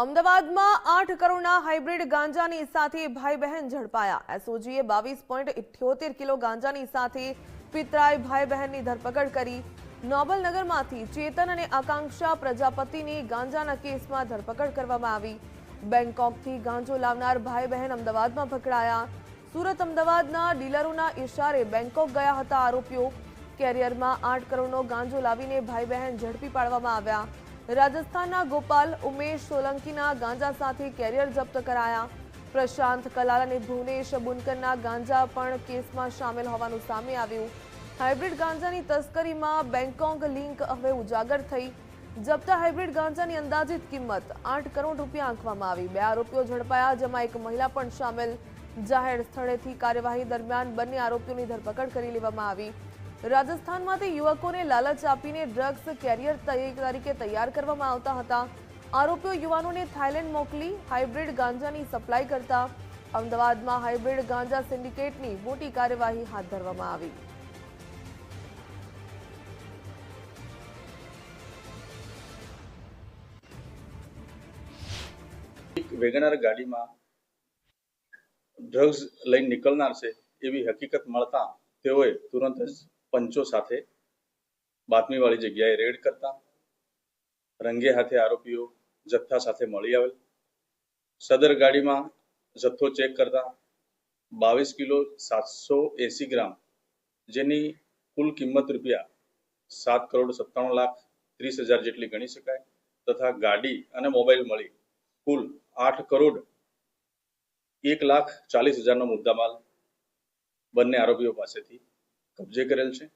અમદાવાદમાં આઠ કરોડના હાઇબ્રિડ ગાંજાની સાથે ભાઈ બહેન ઝડપાયા. એસઓજીએ બાવીસ પોઈન્ટ ઇઠ્યોતેર કિલો ગાંજાની સાથે પિતરાઈ ભાઈ બહેનની ધરપકડ કરી. નોબલનગરમાંથી ચેતન અને આકાંક્ષા પ્રજાપતિની ગાંજાના કેસમાં ધરપકડ કરવામાં આવી. બેંકોકથી ગાંજો લાવનાર ભાઈ બહેન અમદાવાદમાં પકડાયા સુરત અમદાવાદના ડીલરોના ઇશારે બેંકોક ગયા હતા આરોપીઓ. કેરિયરમાં આઠ કરોડનો ગાંજો લાવીને ભાઈ બહેન ઝડપી પાડવામાં આવ્યા. રાજસ્થાનના ગોપાલ, ઉમેશ સોલંકીના ગાંજા સાથે કેરિયર જપ્ત કરાયા. પ્રશાંત કલાલ અને ભુવનેશ બુનકરના ગાંજા પણ કેસમાં સામેલ હોવાનું સામે આવ્યું. હાઇબ્રિડ ગાંજાની તસ્કરીમાં બેંકોક લિંક હવે ઉજાગર થઈ. જપ્ત હાઇબ્રિડ ગાંજાની અંદાજિત કિંમત આઠ કરોડ રૂપિયા આંકવામાં આવી. બે આરોપીઓ ઝડપાયા, જેમાં એક મહિલા પણ સામેલ. જાહેર સ્થળેથી કાર્યવાહી દરમિયાન બંને આરોપીઓની ધરપકડ કરી લેવામાં આવી. રાજસ્થાનમાંથી યુવકોને લાલચ આપીને ડ્રગ્સ કેરિયર તરીકે તૈયાર કરવામાં આવતા હતા. આરોપીઓ યુવાનોને થાઇલેન્ડ મોકલી હાઇબ્રિડ ગાંજાની સપ્લાય કરતા. અમદાવાદમાં હાઇબ્રિડ ગાંજા સિન્ડિકેટની મોટી કાર્યવાહી હાથ ધરવામાં આવી. વેગનર ગાડીમાં ડ્રગ્સ લઈને નીકળનાર છે એવી હકીકત મળતા તેઓએ તુરંત જ પંચો સાથે બાતમીવાળી જગ્યાએ રેડ કરતા, રંગે હાથે આરોપીઓ જથ્થા સાથે મળી આવેલ. સદર ગાડીમાં જથ્થો ચેક કરતા બાવીસ કિલો સાતસો એસી ગ્રામ, જેની કુલ કિંમત રૂપિયા સાત કરોડ સત્તાણું લાખ ત્રીસ હજાર જેટલી ગણી શકાય તથા ગાડી અને મોબાઈલ મળી કુલ આઠ કરોડ એક લાખ ચાલીસ હજારનો મુદ્દામાલ બંને આરોપીઓ પાસેથી કબજે કરેલ છે?